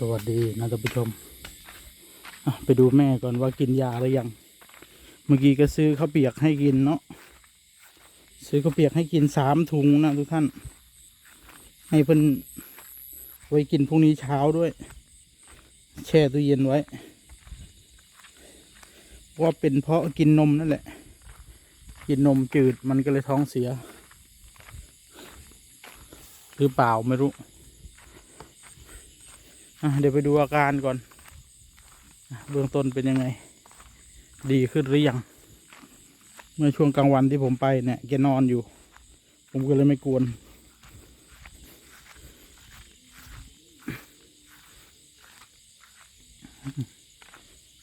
สวัสดีนะท่านผู้ชมไปดูแม่ก่อนว่ากินยาหรือยัง เมื่อกี้ก็ซื้อข้าวเปียกให้กินเนาะซื้อข้าวเปียกให้กินสามถุงนะทุกท่าน ให้เพิ่นไว้กินพรุ่งนี้เช้าด้วย แช่ตู้เย็นไว้ว่าเป็นเพราะกินนมนั่นแหละ กินนมจืดมันก็เลยท้องเสีย หรือเปล่าไม่รู้ เดี๋ยวไปดูอาการก่อน เบื้องต้นเป็นยังไง ดีขึ้นหรือยัง เมื่อช่วงกลางวันที่ผมไปเนี่ยแกนอนอยู่ ผมก็เลยไม่กวน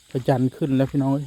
พระจันทร์ขึ้นแล้วพี่น้อย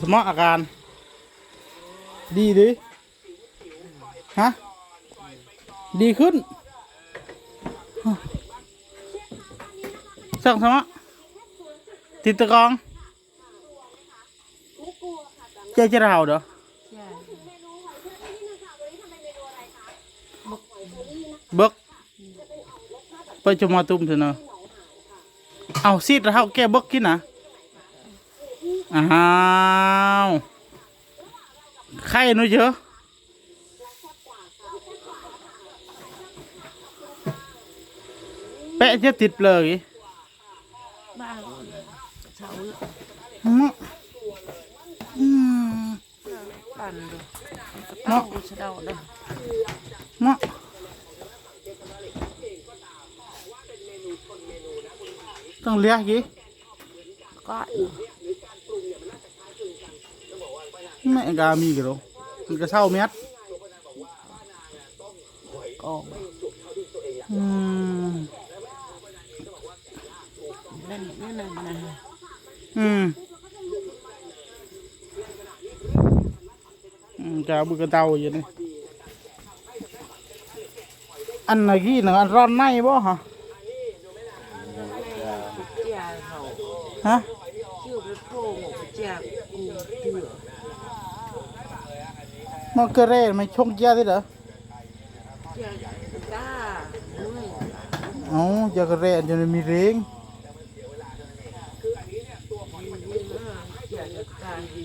สมออาการ ดีดิฮะ ดีขึ้นสั่งสมอติดตะกรองเจ๊จะเราเด้อเบิกไปจะมาตุ้มเถอะเนอะเอาซีดเราแกเบิกกินนะ อ้าวไข่หนูเยอะแปะจะติดเลย บ้านเสา มะอืม ปั่นดูเนาะสะเดาเด้อ มะต้องเลี้ยงกี่ ก็ แม่กามีกี่โลมันก็เช่าเม็ด กอง อืม เล่นนี่นั่นนะ อืมอืมจะเอาบุกระเตาอยู่นี่อันไหนกี้ หนึ่งอันร้อนในบ่ฮะเจ้าเขาฮะคิ้วไปโผล่หมกเจ้ากูเถื่อ มอกเกเร่ไม่ชงเจ้าดิเหรอเจ้าตาด้วยเอ้าเจ้ากระเร่อันจะมีเร่งนี่นะเจ้าตาดี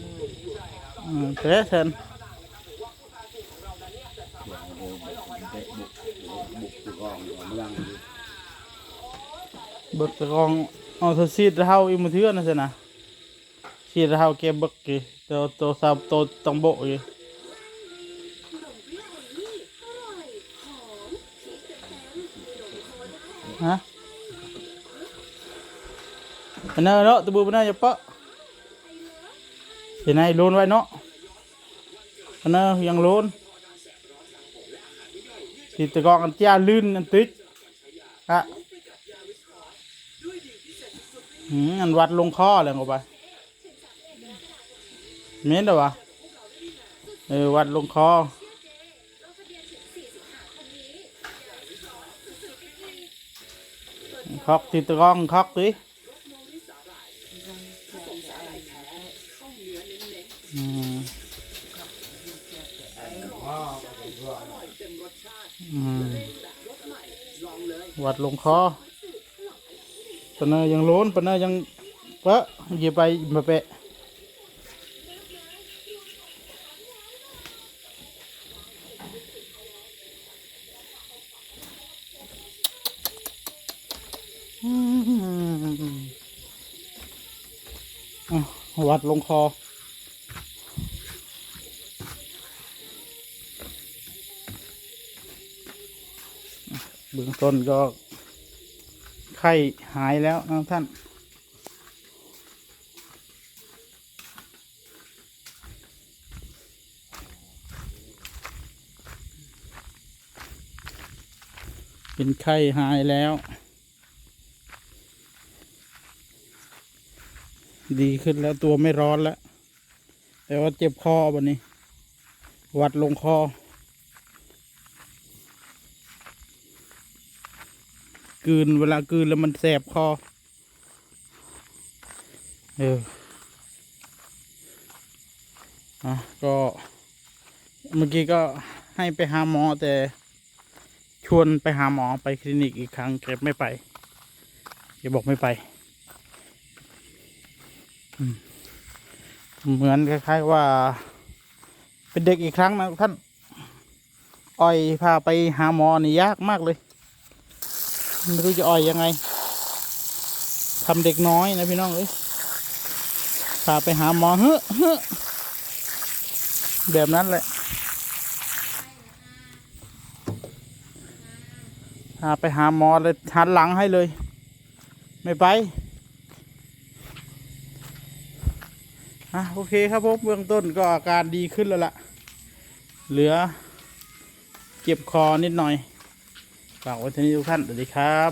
อืมเตะเซนบึกตะกองเอาเธอซีดเท้าอีกมือเทือนนะสินะซีดเท้าเก็บบึกกี่ตัวตัวซาบตัวต้องโบกี่ ฮะนั่นเนาะตัวบูมันน่าจะเปะเห็นไหมโลนไว้เนาะอันนั้นยังโลนติดตะกองอันเจ้าลื่นอันติดฮะอืมอันวัดลงคอเลยเข้าไปเม้นเด้อวะเออวัดลงคอ คอกติดกล้องคอกดิอืมอืมวัดลงคอปนเนยยังโล้นปนเนยยังเปะหยียบไปมาเปะ วัดลงคอ เบื้องต้นก็ ไข้หายแล้วนะท่านเป็นไข้หายแล้ว ดีขึ้นแล้วตัวไม่ร้อนแล้ว แต่ว่าเจ็บคอวันนี้ วัดลงคอกลืนเวลากลืนแล้วมันแสบคอ เอออะก็เมื่อกี้ก็ให้ไปหาหมอแต่ชวนไปหาหมอไปคลินิกอีกครั้งแกไม่ไปแกบอกไม่ไป เหมือนคล้ายๆว่า เป็นเด็กอีกครั้งนะท่านอ้อยพาไปหาหมอนี่ยากมากเลย ไม่รู้จะอ้อยยังไงทำเด็กน้อยนะพี่น้องเอ้ยพาไปหาหมอเฮ้อเฮ้อแบบนั้นแหละพาไปหาหมอเลยหันหลังให้เลย ไม่ไป อะโอเคครับผมเบื้องต้นก็อาการดีขึ้นแล้วล่ะ เหลือเจ็บคอนิดหน่อยฝากไว้ที่นี่ทุกท่านสวัสดีครับ